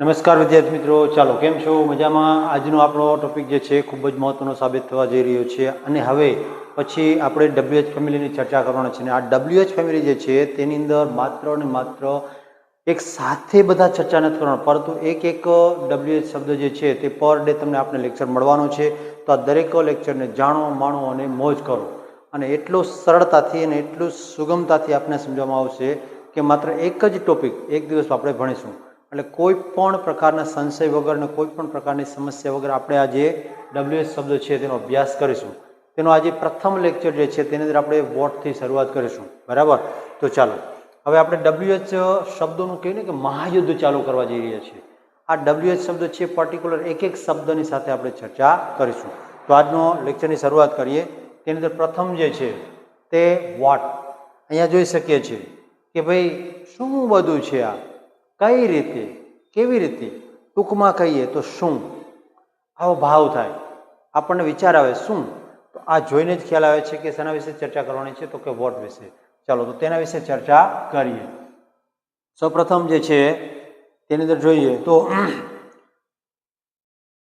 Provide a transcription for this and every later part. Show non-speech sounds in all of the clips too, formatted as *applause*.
નમસ્કાર વિદ્યાર્થી મિત્રો, ચાલો કેમ છો? મજામાં? આજનો આપણો ટોપિક જે છે, ખૂબ જ મહત્ત્વનો સાબિત થવા જઈ રહ્યો છે. અને હવે પછી આપણે ડબ્લ્યુએચ ફેમિલીની ચર્ચા કરવાના છે. અને આ ડબ્લ્યુએચ ફેમિલી જે છે, તેની અંદર માત્ર ને માત્ર એક સાથે બધા ચર્ચા નથી કરવાના, પરંતુ એક એક ડબ્લ્યુએચ શબ્દ જે છે, તે પર ડે તમને આપણે લેક્ચર મળવાનો છે. તો આ દરેક લેક્ચરને જાણો, માણો અને મોજ કરો. અને એટલું સરળતાથી અને એટલું સુગમતાથી આપને સમજવામાં આવશે કે માત્ર એક જ ટોપિક એક દિવસ આપણે ભણીશું. એટલે કોઈ પણ પ્રકારના સંશય વગર અને કોઈ પણ પ્રકારની સમસ્યા વગર આપણે આજે ડબ્લ્યુએસ શબ્દ છે તેનો અભ્યાસ કરીશું. તેનો આજે પ્રથમ લેક્ચર જે છે તેની અંદર આપણે વોટથી શરૂઆત કરીશું. બરાબર? તો ચાલો. હવે આપણે ડબ્લ્યુએચ શબ્દોનું કહીને કે મહાયુદ્ધ ચાલુ કરવા જઈ રહ્યા છીએ. આ ડબલ્યુએચ શબ્દ છે પર્ટિક્યુલર એક એક શબ્દની સાથે આપણે ચર્ચા કરીશું. તો આજનો લેક્ચરની શરૂઆત કરીએ. તેની અંદર પ્રથમ જે છે તે વોટ અહીંયા જોઈ શકીએ છીએ કે ભાઈ શું બધું છે આ? કઈ રીતે, કેવી રીતે? ટૂંકમાં કહીએ તો શું? આવો ભાવ થાય. આપણને વિચાર આવે શું? તો આ જોઈને જ ખ્યાલ આવે છે કે શેના વિશે ચર્ચા કરવાની છે, તો કે વોટ વિશે. ચાલો, તો તેના વિશે ચર્ચા કરીએ. સૌપ્રથમ જે છે, તેની અંદર જોઈએ તો *clears throat*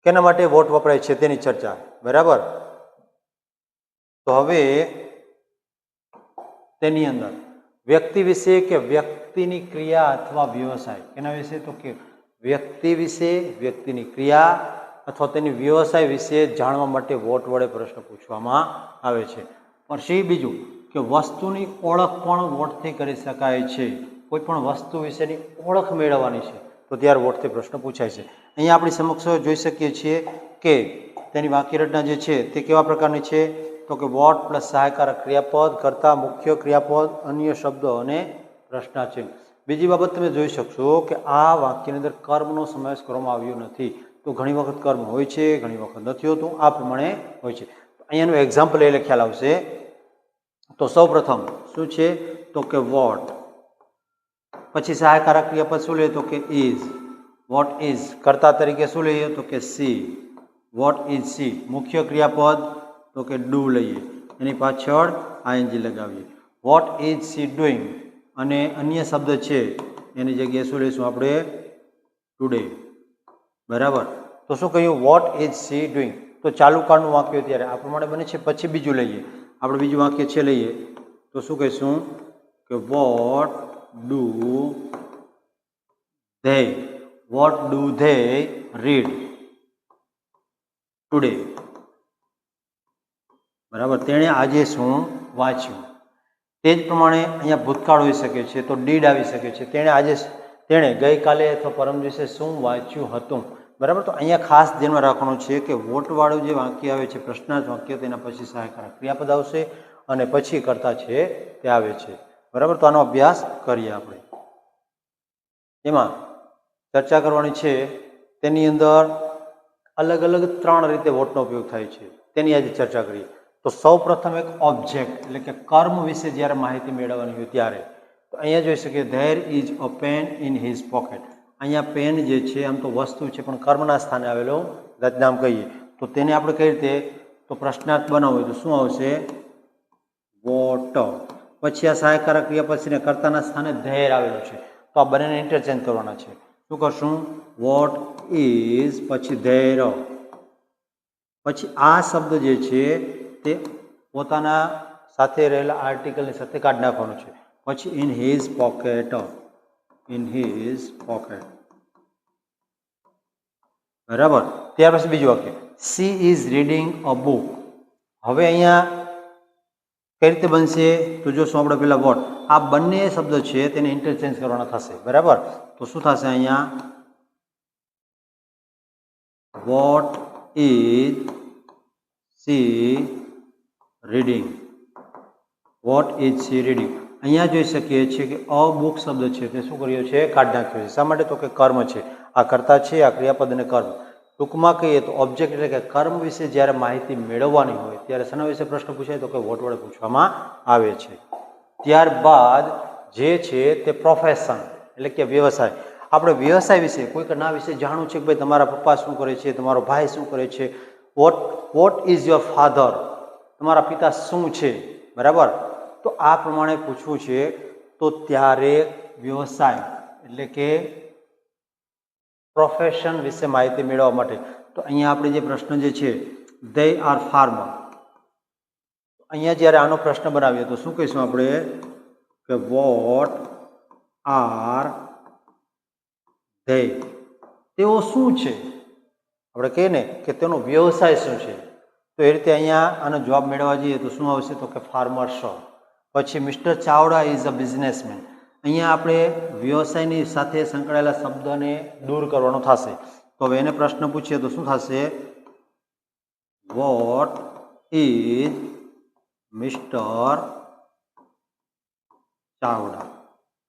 કેના માટે વોટ વપરાય છે તેની ચર્ચા. બરાબર? તો હવે તેની અંદર વ્યક્તિ વિશે કે વ્યક્તિની ક્રિયા અથવા વ્યવસાય? એના વિશે તો કે વ્યક્તિ વિશે, વ્યક્તિની ક્રિયા અથવા તેની વ્યવસાય વિશે જાણવા માટે વોટ વડે પ્રશ્ન પૂછવામાં આવે છે. પછી બીજું? કે વસ્તુની ઓળખ પણ વોટથી કરી શકાય છે. કોઈ પણ વસ્તુ વિશેની ઓળખ મેળવવાની છે. તો ત્યારે વોટથી પ્રશ્ન પૂછાય છે. અહીંયા આપણી સમક્ષ જોઈ શકીએ છીએ કે તેની વાક્યરચના જે છે તે કેવા પ્રકારની છે? તો કે વોટ પ્લસ સહાયકારક ક્રિયાપદ કરતા મુખ્ય ક્રિયાપદ અન્ય શબ્દો અને પ્રશ્નાચિહ્ન. બીજી બાબત તમે જોઈ શકશો કે આ વાક્યની અંદર કર્મનો સમાવેશ કરવામાં આવ્યો નથી. તો ઘણી વખત કર્મ હોય છે, ઘણી વખત નથી હોતું. આ પ્રમાણે હોય છે. અહીંયાનું એક્ઝામ્પલ એટલે ખ્યાલ આવશે. તો સૌ પ્રથમ શું છે? તો કે વોટ. પછી સહાયકારક ક્રિયાપદ શું લે તો કે ઇઝ વોટ ઇઝ કર્તા તરીકે શું લઈએ? તો કે સી વોટ ઇઝ સી મુખ્ય ક્રિયાપદ તો કે ડુ લઈએ. એની પાછળ આઈએનજી લગાવીએ. વોટ ઇઝ સી ડુઈંગ અને અન્ય શબ્દ છે, એની જગ્યાએ શું લઈશું આપણે? ટુડે બરાબર? તો શું કહ્યું? વોટ ઇઝ સી ડુઈંગ તો ચાલુ કાળનું વાક્ય ત્યારે આ પ્રમાણે બને છે, પછી બીજું લઈએ. આપણે બીજું વાક્ય છે લઈએ. તો શું કહીશું? કે what do they what do they read today બરાબર? તેણે આજે શું વાંચ્યું? તે જ પ્રમાણે અહીંયા ભૂતકાળ હોઈ શકે છે, તો ડીડ આવી શકે છે. તેણે આજે તેણે ગઈકાલે અથવા પરમ દિવસે શું વાંચ્યું હતું? બરાબર? તો અહીંયા ખાસ ધ્યાનમાં રાખવાનું છે કે વોટવાળું જે વાક્ય આવે છે, પ્રશ્નાર્થ વાક્ય, તેના પછી સહાયકારક ક્રિયાપદ આવશે અને પછી કરતા છે તે આવે છે. બરાબર? તો આનો અભ્યાસ કરીએ આપણે. એમાં ચર્ચા કરવાની છે, તેની અંદર અલગ અલગ ત્રણ રીતે વોટનો ઉપયોગ થાય છે. તેની આજે ચર્ચા કરીએ. તો સૌ પ્રથમ એક ઓબ્જેક્ટ એટલે કે કર્મ વિશે જ્યારે માહિતી મેળવવાની હોય ત્યારે, તો અહીંયા જોઈ શકીએ there is a pen in his pocket અહીંયા પેન જે છે, આમ તો વસ્તુ છે, પણ કર્મના સ્થાને આવેલો રચનામ કહીએ. તો તેને આપણે કઈ રીતે, તો પ્રશ્નાર્થ બનાવવો તો શું આવશે? વોટ પછી આ સહાયકારક ક્રિયા પછીને કર્તાના સ્થાને ધેર આવેલું છે. તો આ બંનેને ઇન્ટરચેન્જ કરવાના છે. શું કરશું? વોટ ઇઝ પછી ધૈર્ય પછી આ શબ્દ જે છે તે પોતાના સાથે રહેલા આર્ટિકલને સાથે કાઢી નાખવાનું છે. પછી in his pocket in his pocket બરાબર? ત્યાર પછી બીજું વાક્ય. She is reading a book હવે અહીંયા કઈ રીતે બનશે? તો જો શું આપણે પેલા વોટ આ બંને શબ્દ છે, તેને ઇન્ટરચેન્જ કરવાના થશે. બરાબર? તો શું થશે અહીંયા? What is she reading what is she reading અહીંયા જોઈ શકીએ છીએ કે અ બુક શબ્દ છે તે શું કર્યો છે? કાઢ નાખ્યો છે. શા માટે તો કે કર્મ છે? આ કર્તા છે, આ ક્રિયાપદ અને કર્મ. ટૂંકમાં કહીએ તો ઓબ્જેક્ટ એટલે કે કર્મ વિશે જ્યારે માહિતી મેળવવાની હોય, ત્યારે શેના વિશે પ્રશ્ન પૂછાય? તો કે વોટ વડે પૂછવામાં આવે છે. ત્યારબાદ જે છે તે પ્રોફેશન એટલે કે વ્યવસાય. આપણે વ્યવસાય વિશે, કોઈક ના વિશે જાણવું છે કે ભાઈ તમારા પપ્પા શું કરે છે? તમારો ભાઈ શું કરે છે? What what is your father તમારા પિતા શું છે? બરાબર? તો આ પ્રમાણે પૂછવું છે, તો ત્યારે વ્યવસાય એટલે કે પ્રોફેશન વિશે માહિતી મેળવવા માટે. તો અહીંયા આપણે જે પ્રશ્ન જે છે દે આર ફાર્મર અહીંયા જ્યારે આનો પ્રશ્ન બનાવીએ તો શું કહીશું આપણે? કે વોટ આર ધે તેઓ શું છે? આપણે કહીએ ને કે તેનો વ્યવસાય શું છે? તો એ રીતે અહીંયા આનો જોબ મેળવવા જઈએ તો શું આવશે તો કે ફાર્મર શો પછી mister Chavda is a businessman અહીંયા આપણે વ્યવસાયની સાથે સંકળાયેલા શબ્દને દૂર કરવાનો થશે. તો હવે એને પ્રશ્ન પૂછીએ તો શું થશે? What is mister Chavda?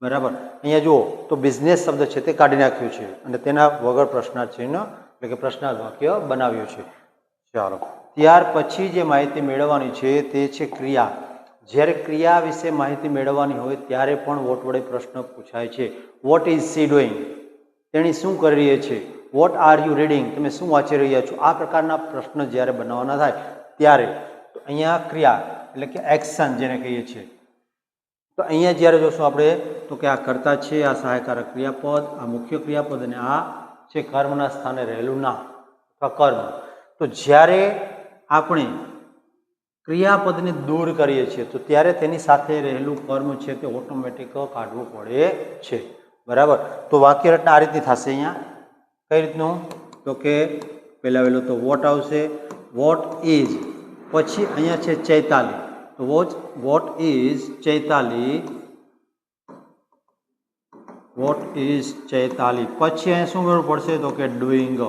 બરાબર? અહીંયા જુઓ, તો બિઝનેસ શબ્દ છે તે કાઢી નાખ્યું છે. અને તેના વગર પ્રશ્નાર્થ ચિહ્ન એટલે કે પ્રશ્નાર્થ વાક્ય બનાવ્યું છે. ચાલો. ત્યાર પછી જે માહિતી મેળવવાની છે તે છે ક્રિયા. જ્યારે ક્રિયા વિશે માહિતી મેળવવાની હોય ત્યારે પણ વોટ વડે પ્રશ્ન પૂછાય છે. વોટ ઇઝ સી ડુઈંગ તેણી શું કરી રહી છે? વોટ આર યુ રીડિંગ તમે શું વાંચી રહ્યા છો? આ પ્રકારના પ્રશ્ન જ્યારે બનાવવાના થાય ત્યારે તો અહીંયા ક્રિયા એટલે કે એક્શન જેને કહીએ છીએ. તો અહીંયા જ્યારે જોશું આપણે તો કે આ કર્તા છે, આ સહાયકારક ક્રિયાપદ, આ મુખ્ય ક્રિયાપદ અને આ છે કર્મના સ્થાને રહેલું ના અથવા કર્મ. તો જ્યારે આપણે ક્રિયાપદને દૂર કરીએ છીએ, તો ત્યારે તેની સાથે રહેલું કર્મ છે તે ઓટોમેટિક કાઢવું પડે છે. બરાબર? તો વાક્ય રચના આ રીતની થશે અહીંયા. કઈ રીતનું? તો કે પહેલાં વહેલું તો વોટ આવશે? વોટ ઇઝ પછી અહીંયા છે ચૈતાલી. તો watch what is Chaitali? What is Chaitali? પછી અહીંયા શું કરવું પડશે? તો કે ડુઈંગ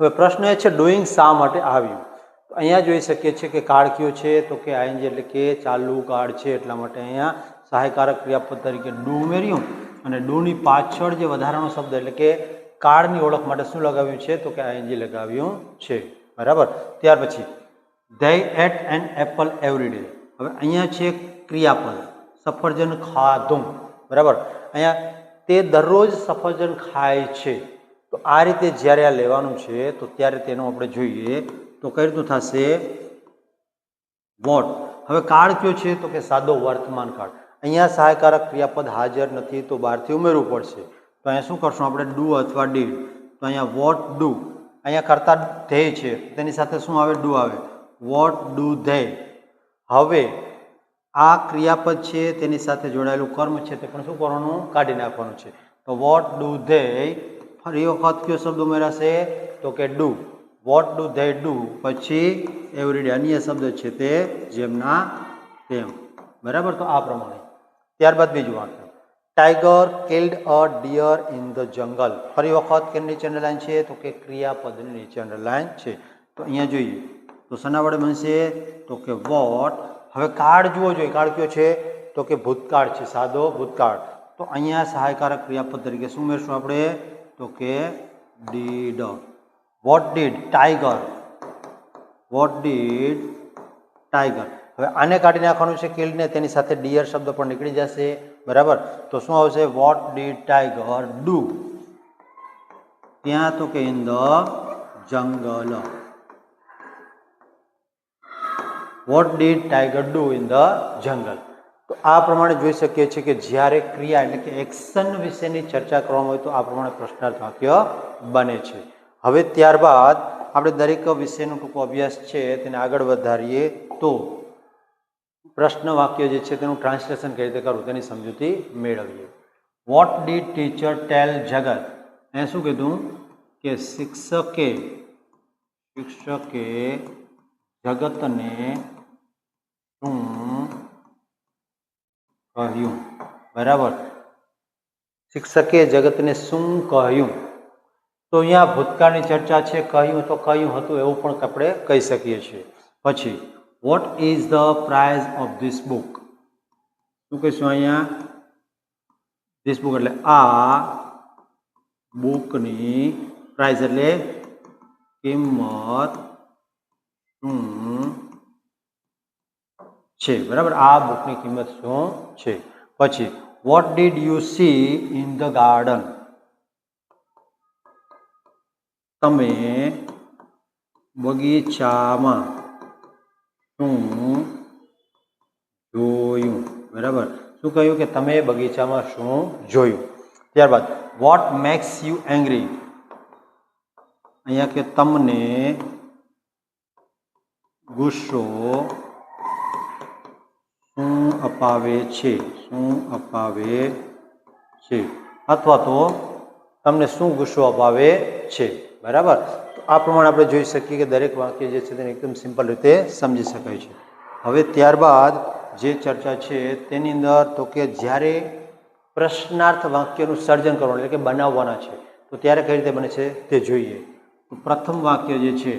હવે પ્રશ્ન એ છે ડુઈંગ શા માટે આવ્યું? અહીંયા જોઈ શકીએ છીએ કે કાળ કયો છે, તો કે આઈએનજી એટલે કે ચાલુ કાળ છે, એટલા માટે અહીંયા સહાયકારક ક્રિયાપદ તરીકે ડુ ઉમેર્યું. અને ડુની પાછળ જે વધારાનો શબ્દ એટલે કે કાળની ઓળખ માટે શું લગાવ્યું છે, તો કે આઈએનજી લગાવ્યું છે. બરાબર? ત્યાર પછી they ate an apple every day હવે અહીંયા છે ક્રિયાપદ, સફરજન ખાધું. બરાબર? અહીંયા તે દરરોજ સફરજન ખાય છે. તો આ રીતે જ્યારે આ લેવાનું છે, તો ત્યારે તેનું આપણે જોઈએ, તો કઈ રીતનું થશે? વોટ. હવે કાળ કયો છે? તો કે સાદો વર્તમાન કાળ અહીંયા સહાયકારક ક્રિયાપદ હાજર નથી, તો બહારથી ઉમેરવું પડશે. તો અહીંયા શું કરશું આપણે? ડુ અથવા ડીડ. તો અહીંયા વોટ ડુ. અહીંયા કરતા ધ્યેય છે. તેની સાથે શું આવે? ડુ આવે. વોટ ડુ ધ્યેય. હવે આ ક્રિયાપદ છે, તેની સાથે જોડાયેલું કર્મ છે, તે પણ શું કરવાનું? કાઢી નાખવાનું છે. તો વોટ ડુ ધ્યેય ફરી વખત કયો શબ્દ ઉમેરાશે તો કે do what do they do પછી એવરીડે અન્ય શબ્દ છે તે જેમના તેમ બરાબર તો આ પ્રમાણે ત્યારબાદ બીજું વાક્ય tiger killed a deer in the jungle ફરી વખત કેમ નીચે અંડરલાઈન છે તો કે ક્રિયાપદની નીચે અંડરલાઈન છે તો અહીંયા જોઈએ તો શના વડે બનશે તો કે વોટ હવે કાળ જુઓ જોઈએ કાળ કયો છે તો કે ભૂતકાળ છે સાદો ભૂતકાળ તો અહીંયા સહાયકારક ક્રિયાપદ તરીકે શું ઉમેરશું આપણે તો કે did what did tiger what did tiger હવે આને કાઢી નાખવાનું છે કિલ્ડને તેની સાથે ડિયર શબ્દ પણ નીકળી જશે. બરાબર? તો શું આવશે? વોટ ડીડ ટાઈગર ડુ ત્યાં તો કે in the jungle what did tiger do in the jungle તો આ પ્રમાણે જોઈ શકીએ છીએ કે જ્યારે ક્રિયા એટલે કે એક્શન વિશેની ચર્ચા કરવામાં હોય તો આ પ્રમાણે પ્રશ્નાર્થ વાક્ય બને છે. હવે ત્યારબાદ આપણે દરેક વિષયનો ટૂંકો અભ્યાસ છે તેને આગળ વધારીએ તો પ્રશ્ન વાક્ય જે છે તેનું ટ્રાન્સલેશન કઈ રીતે કરવું તેની સમજૂતી મેળવીએ. વોટ ડીડ ટીચર ટેલ જગત? એ શું કીધું? કે શિક્ષકે શિક્ષકે જગતને શું કહ્યું. બરાબર. શિક્ષકે જગતને શું કહ્યું? તો અહીંયા ભૂતકાળની ચર્ચા છે, કહ્યું તો કહ્યું હતું એવું પણ આપણે કહી શકીએ છીએ. પછી what is the price of this book શું કહીશું અહીંયા? ધીસ બુક એટલે આ બુકની પ્રાઇઝ એટલે કિંમત. શું છે બરાબર આ બુકની કિંમત શું છે પછી what did you see in the garden તમે બગીચામાં શું જોયું બરાબર શું કહ્યું કે તમે બગીચામાં શું જોયું ત્યારબાદ વોટ મેક્સ યુ એંગ્રી અહીંયા કે તમને ગુસ્સો શું અપાવે છે? શું અપાવે છે? અથવા તો તમને શું ગુસ્સો અપાવે છે? બરાબર? તો આ પ્રમાણે આપણે જોઈ શકીએ કે દરેક વાક્ય જે છે તેને એકદમ સિમ્પલ રીતે સમજી શકાય છે. હવે ત્યારબાદ જે ચર્ચા છે તેની અંદર તો કે જ્યારે પ્રશ્નાર્થ વાક્યનું સર્જન કરવાનું, એટલે કે બનાવવાના છે, તો ત્યારે કઈ રીતે બને છે તે જોઈએ. તો પ્રથમ વાક્ય જે છે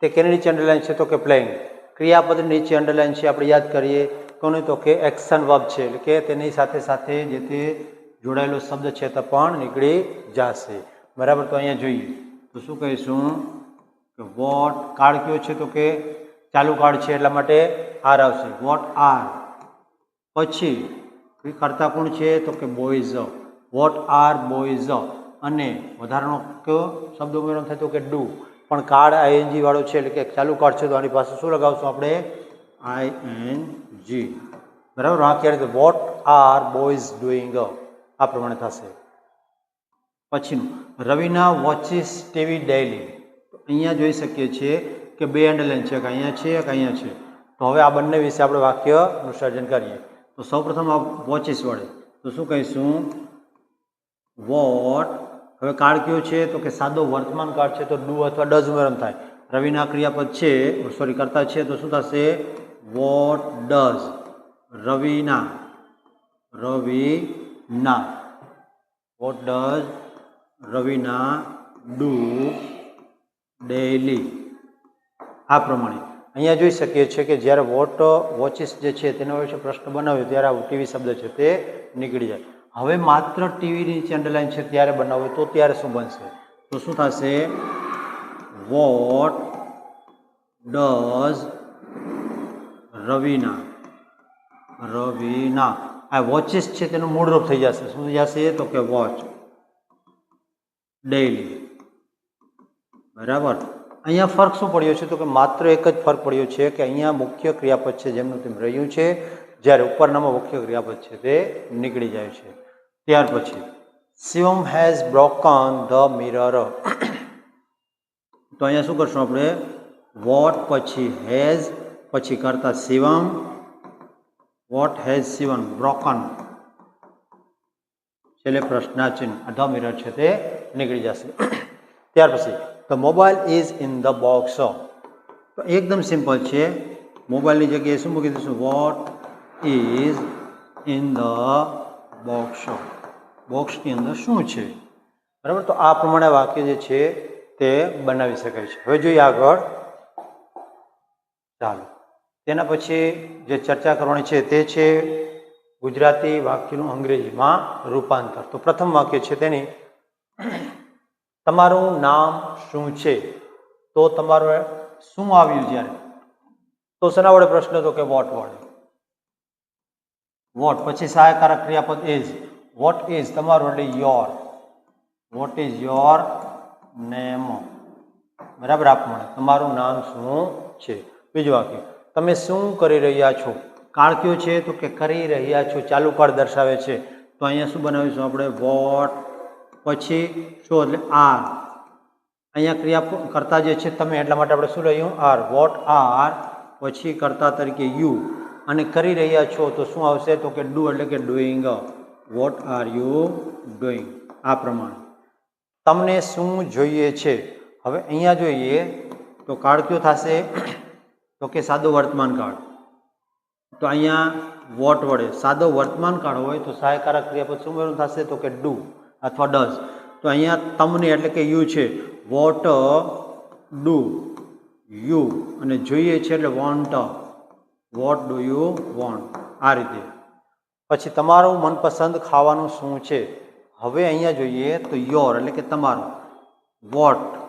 તે કેની નીચે અંડરલાઈન છે તો કે પ્લેઇંગ ક્રિયાપદ નીચે અંડરલાઈન છે, આપણે યાદ કરીએ. કોને તો કે એક્શન વર્બ છે, એટલે કે તેની સાથે સાથે જે તે જોડાયેલો શબ્દ છે તે પણ નીકળી જશે. બરાબર, તો અહીંયા જોઈએ. તો શું કહીશું કે વોટ કાર્ડ કયો છે તો કે ચાલુ કાર્ડ છે એટલા માટે આર આવશે. What are? પછી કરતા કોણ છે તો કે બોઇઝ વોટ આર બોઇઝ અને વધારાનો કયો શબ્દ ઉમેરવાનો થાય તો કે ડુ. પણ કાર્ડ આઈએનજી વાળો છે, એટલે કે ચાલુ કાર્ડ છે તો આની પાસે શું લગાવશું આપણે? આઈ એન જી બરાબર? વાક્ય રીતે વોટ આર બોયઝ ડુઈંગ આ પ્રમાણે થશે. પછીનું. રવિના વોચિસ ટીવી ડેઇલી અહીંયા જોઈ શકીએ છીએ કે બે અંડરલાઈન છે કે અહીંયા છે કે અહીંયા છે. તો હવે આ બંને વિશે આપણે વાક્યનું સર્જન કરીએ. તો સૌપ્રથમ આ વોચિસ વડે. તો શું કહીશું? વોટ હવે કાળ કયો છે? તો કે સાદો વર્તમાન કાળ છે, તો ડુ અથવા ડઝ ઉમેરણ થાય. રવિના ક્રિયાપદ છે સોરી કરતા છે, તો શું થશે? What does Raveena Raveena what does Raveena do daily આ પ્રમાણે. અહીંયા જોઈ શકીએ છીએ કે જ્યારે વોટ વોચિસ જે છે તેનો વિશે પ્રશ્ન બનાવ્યો ત્યારે આ ટીવી શબ્દ છે તે નીકળી જાય. હવે માત્ર ટીવીની નીચે અંડરલાઈન છે ત્યારે બનાવો તો ત્યારે શું બનશે? તો શું થશે? What does Raveena. રવિના. આ વોચિસ છે તેનું મૂળરૂપ થઈ જશે. શું થઈ જશે? તો કે વોચ ડેઇલી બરાબર? અહીંયા ફરક શું પડ્યો છે? તો કે માત્ર એક જ ફરક પડ્યો છે કે અહીંયા મુખ્ય ક્રિયાપદ છે જેમનું તેમ રહ્યું છે. જ્યારે ઉપરનામાં મુખ્ય ક્રિયાપદ છે તે નીકળી જાય છે. ત્યાર પછી Shivam has broken the mirror તો અહીંયા શું કરશું આપણે? વોટ પછી હેઝ પછી કરતા Shivam. What has Shivam broken છેલ્લે પ્રશ્નાચિહ્ન ધ મિનિટ છે તે નીકળી જશે. ત્યાર પછી the mobile is in the box તો એકદમ સિમ્પલ છે. મોબાઈલની જગ્યાએ શું મૂકી દઈશું? What is in the box બોક્સની અંદર શું છે? બરાબર? તો આ પ્રમાણે વાક્ય જે છે તે બનાવી શકાય છે. હવે જોઈએ આગળ. ચાલો. તેના પછી જે ચર્ચા કરવાની છે તે છે ગુજરાતી વાક્યનું અંગ્રેજીમાં રૂપાંતર. તો પ્રથમ વાક્ય છે તેની, તમારું નામ શું છે? તો તમારું શું આવ્યું જ્યારે? તો શેના વડે પ્રશ્ન હતો કે વોટ વડે? વોટ, પછી સહાયકારક ક્રિયાપદ ઇઝ વોટ ઇઝ તમારું એટલે your. What is your name. બરાબર આપવાનું તમારું નામ શું છે? બીજું વાક્ય. તમે શું કરી રહ્યા છો? કાળ કયો છે તો કે કરી રહ્યા છો? ચાલુ કાળ દર્શાવે છે. તો અહીંયા શું બનાવીશું આપણે? વોટ, પછી શું? એટલે આર. અહીંયા ક્રિયા કરતા જે છે તમે એટલા માટે આપણે શું લઈએ આર. વોટ, આર, પછી કરતા તરીકે યુ. અને કરી રહ્યા છો તો શું આવશે? તો કે ડુ, એટલે કે doing. What are you doing? આ પ્રમાણે. તમને શું જોઈએ છે? હવે અહીંયા જોઈએ તો કાળ કયો થશે તો કે સાદો વર્તમાન કાળ. તો અહીંયા વોટ વડે, સાદો વર્તમાન કાળ હોય તો સહાયકારક ક્રિયાપદ શું થશે? તો કે ડુ અથવા ડઝ. તો અહીંયા તમને એટલે કે યુ છે. What, do, you. અને જોઈએ છે એટલે want. What do you want? આ રીતે. પછી તમારું મનપસંદ ખાવાનું શું છે? હવે અહીંયા જોઈએ તો યોર એટલે કે તમારું. વોટ.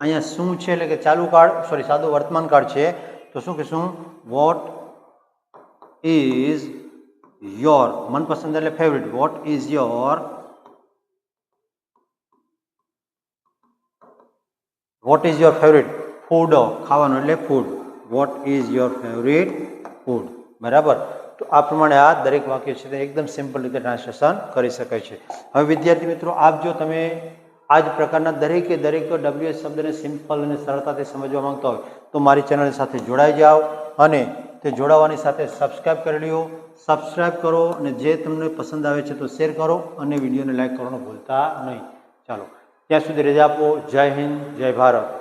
અહીંયા શું છે એટલે કે ચાલુ કાળ સોરી સાદો વર્તમાન કાળ છે, તો શું કહીશું? વોટ ઇઝ યોર મનપસંદ એટલે favourite what is your what is your favourite food ખાવાનું એટલે food what is your favourite food બરાબર? તો આ પ્રમાણે આ દરેક વાક્ય છે તે એકદમ સિમ્પલ રીતે ટ્રાન્સલેશન કરી શકાય છે. હવે વિદ્યાર્થી મિત્રો, આપ જો તમે આ જ પ્રકારના દરેકે દરેક ડબ્લ્યુએસ શબ્દને સિમ્પલ અને સરળતાથી સમજવા માંગતા હોય, તો મારી ચેનલ સાથે જોડાઈ જાઓ અને તે જોડાવાની સાથે સબસ્ક્રાઈબ કરી લ્યો. સબસ્ક્રાઈબ કરો અને જે તમને પસંદ આવે છે તો શેર કરો અને વિડીયોને લાઇક કરવાનું ભૂલતા નહીં. ચાલો, ત્યાં સુધી રજા આપો. જય હિન્દ, જય ભારત.